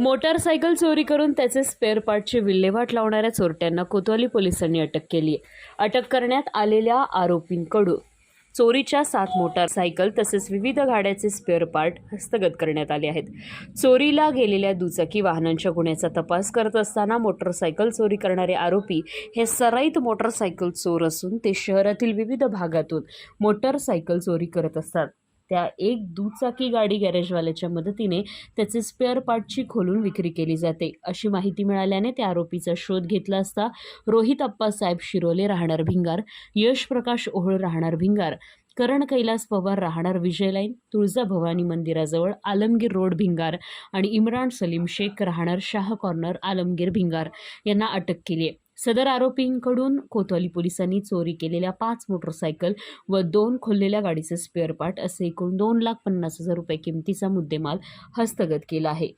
Motorcycle चोरी करून त्याचे स्पेअर पार्टची विल्हेवाट लावणाऱ्या चोरट्यांना कोतवाली पोलिसांनी अटक केली आहे अटक करण्यात आलेल्या आरोपींकडून चोरीच्या सात मोटारसायकल तसेच विविध गाड्याचे स्पेअर पार्ट हस्तगत करण्यात आले आहेत. चोरीला गेलेल्या दुचाकी वाहनांच्या गुन्ह्याचा तपास करत असताना मोटारसायकल चोरी करणारे आरोपी हे सराईत मोटारसायकल चोर असून ते शहरातील विविध भागातून मोटारसायकल चोरी करत असतात. त्या एक दुचाकी गाडी गॅरेजवाल्याच्या मदतीने त्याचे स्पेअर पार्टची खोलून विक्री केली जाते. अशी माहिती मिळाल्याने त्या आरोपीचा शोध घेतला असता रोहित अप्पासाहेब शिरोले राहणार भिंगार यश प्रकाश ओहळ राहणार भिंगार करण कैलास पवार राहणार विजय लाईन तुळजा भवानी मंदिराजवळ आलमगीर रोड भिंगार आणि इम्रान सलीम शेख राहणार शाह कॉर्नर आलमगीर भिंगार यांना अटक केली आहे. सदर आरोपींकडून कोतवाली पोलिसांनी चोरी केलेल्या पाच मोटरसायकल व दोन खोललेल्या गाडीचे स्पेअर पार्ट असे एकूण दोन लाख पन्नास हजार रुपये किमतीचा मुद्देमाल हस्तगत केला आहे.